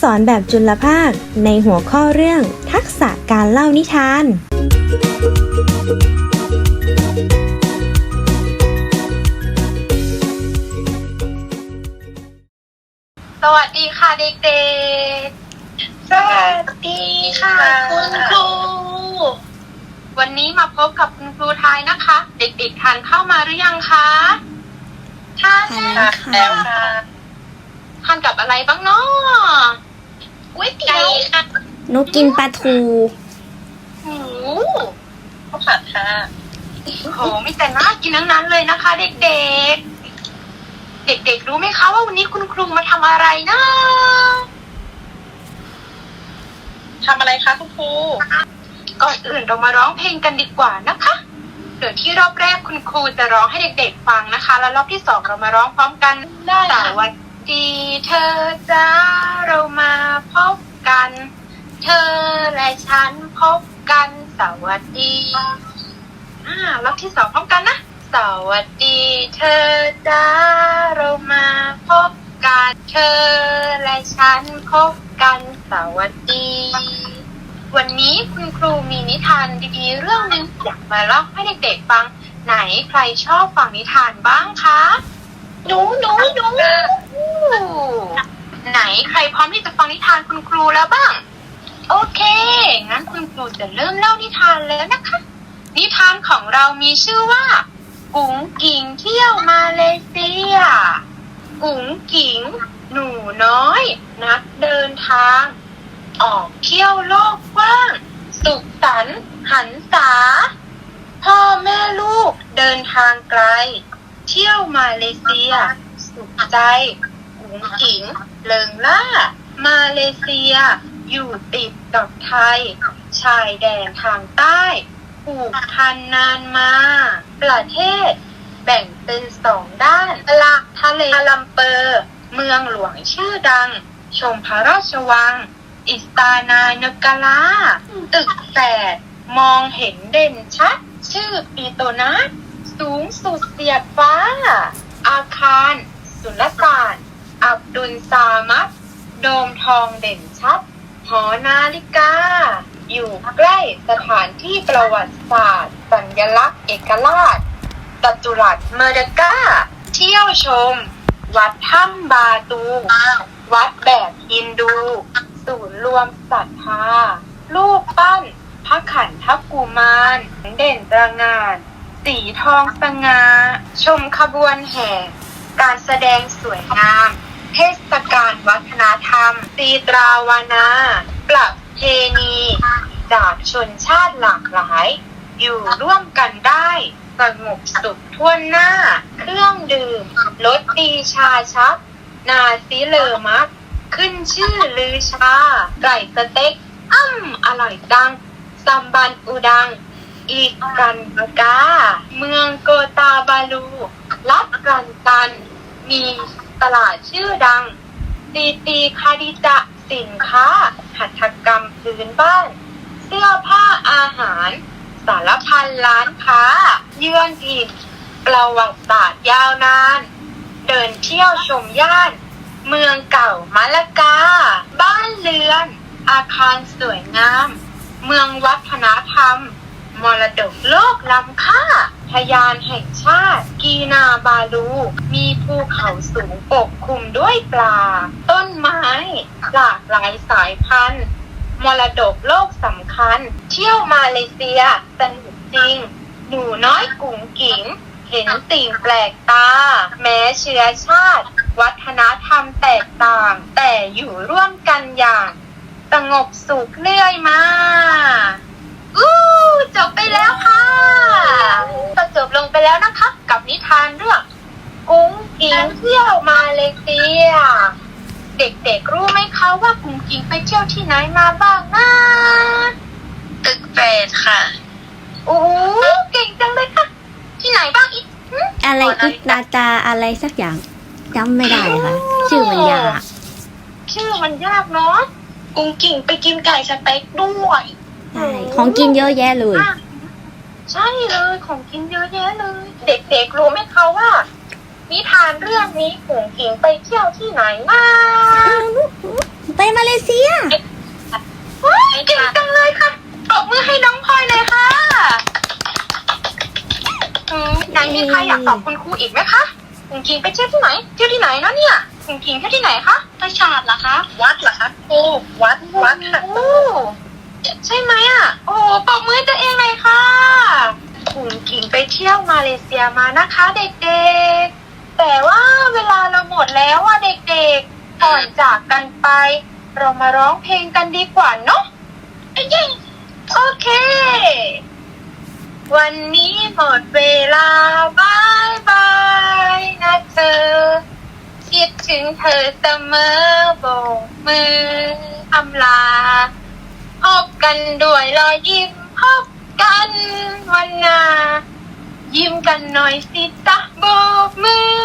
สอนแบบจุลภาค ในหัวข้อเรื่อง ทักษะการเล่านิทาน สวัสดีค่ะเด็กสวัสดีๆค่ะคุณครู วันนี้มาพบกับคุณครูไทยนะคะ เด็กๆทานข้าวมาหรือยังคะทานทานแล้วค่ะแล้วค่ะ ทานกับอะไรบ้างเนาะก๋วยเตี๋ยวค่ะนกกินปลาทูหมูข้าวผัดค่ะโหมีแต่น่ากินทั้งนั้นเลยนะคะ เด็กๆ เด็กๆ รู้ไหมคะว่าวันนี้คุณครูมาทำอะไรนะทำอะไรคะคุณครูก่อนอื่นเรามาร้องเพลงกันดีกว่านะคะเดี๋ยวที่รอบแรกคุณครูจะร้องให้เด็กๆ ฟังนะคะ แล้วรอบที่สองเรามาร้องพร้อมกันได้สค่ะวัส ดีเธอจ้าเรามาพบกัน เธอและฉันพบกันสวัสดี อ่ารอบที่สองพร้อมกันนะ สวัสดี เธอจ้าเรามาพบกัน เธอและฉันพบกันสวัสดี วันนี้คุณครูมีนิทานดีๆเรื่องหนึ่งอยากมาเล่าให้เด็กๆฟัง ไหนใครชอบฟังนิทานบ้างคะ หนูหนูหนูไหนใครพร้อมที่จะฟังนิทานคุณครูแล้วบ้าง โอเค งั้นคุณครูจะเริ่มเล่านิทานแล้วนะคะ นิทานของเรามีชื่อว่ากุ๋งกิ่งเที่ยวมาเลเซีย กุ๋งกิ่งหนูน้อย นักเดินทาง ออกเที่ยวโลกกว้าง สุขสันต์หันษา พ่อแม่ลูกเดินทางไกล เที่ยวมาเลเซีย สุขใจกุ๋งกิ๋งเลิงล่า มาเลเซีย อยู่ติดกับไทย ชายแดนทางใต้ผูกพันนานมา ประเทศ แบ่งเป็นสองด้านลักทะเลลัมเปอร์ เมืองหลวงชื่อดัง ชมพระราชวัง อิสตานานกาลา ตึกแฝดมองเห็นเด่นชัด ชื่อปีโตนัส สูงสุดเสียดฟ้า อาคาร สุลต่านอับดุลซามัดโดมทองเด่นชัด หอนาฬิกา อยู่ใกล้สถานที่ประวัติศาสตร์ สัญลักษณ์เอกราชจัตุรัสเมอร์ดกาเที่ยวชม วัดถ้ำบาตู วัดแบบฮินดู ศูนย์รวมศรัทธารูปปั้น พระขันธกุมาร เด่นตระงาน สีทองสง่าชมขบวนแห่ การแสดงสวยงาม เทศกาลวัฒนธรรม ตีตราวานาประเพณี จากชนชาติหลากหลาย อยู่ร่วมกันได้สงบสุขทั่วหน้า เครื่องดื่มรสดีชาชัก นาซิเลอมัก ขึ้นชื่อลือชา ไก่สเต็ก อ้ำอร่อยจังซัมบันอูดัง อีกกันกา เมืองโกตาบาลู รัดกันกัน มีตลาดชื่อดัง ตีตีคาดิจะสินค้า หัตถกรรมพื้นบ้าน เสื้อผ้าอาหาร สารพันร้านค้า เยือนถิ่นประวัติศาสตร์ยาวนาน เดินเที่ยวชมย่าน เมืองเก่ามะละกา บ้านเรือน อาคารสวยงาม เมืองวัฒนธรรม มรดกโลกล้ำค่าพยานแห่งชาติ กีนาบาลู มีภูเขาสูงปกคลุมด้วยปลา ต้นไม้ หลากหลายสายพันธุ์ มรดกโลกสำคัญ เที่ยวมาเลเซียสนุกจริง หนูน้อยกุ๋งกิ๋งเห็นสิ่งแปลกตา แม้เชื้อชาติ วัฒนธรรมแตกต่าง แต่อยู่ร่วมกันอย่าง สงบสุขเรื่อยมา อู้จบไปแล้วค่ะก็จบลงไปแล้วนะคะ กับนิทานเรื่องกุ้งกิงเที่ยวมาเลเซีย เด็กๆรู้ไหมคะว่ากุ้งกิงไปเที่ยวที่ไหนมาบ้างนะตึกแฝดค่ะโอ้โหเก่งจังเลยค่ะ ที่ไหนบ้างอีกหึอะไรอุตตาตาอะไรสักอย่างจำไม่ได้ค่ะ ชื่อมันยาก ชื่อมันยากเนาะกุ้งกิ่งไปกินไก่สเต็กด้วย ใช่ของกินเยอะแยะเลย ใช่เลยของกินเยอะแยะเลย เด็กๆรู้ไหมคะว่านิทานเรื่องนี้ผงกิงไปเที่ยวที่ไหนนะไปมาเลเซียว้ายเก่งจังเลยค่ะปรบมือให้น้องพลอยเลยค่ะอืมไหนมีใครอยากตอบคุณครูอีกไหมคะคุณกิงไปเที่ยวที่ไหน เที่ยวที่ไหนนะเนี่ยคุณกิงเที่ยวที่ไหนคะไปชาติเหรอคะ วัดเหรอคะครูวัดวัดค่ะโอ้ ใช่ไหมอะ โอ้ปรบมือตัวเองเลยค่ะคุณกิงไปเที่ยวมาเลเซียมานะคะเด็กๆ แต่ว่าเวลาเราหมดแล้วอะเด็กๆ ก่อนจากกันไป เรามาร้องเพลงกันดีกว่าเนาะเย้โอเค วันนี้หมดเวลาบายบายนะเธอ คิดถึงเธอเสมอโบกมืออำลา บกันด้วยรอยยิ้มพบกันวันหน้ายิ้มกันหน่อยสิจ๊ะโบกมือ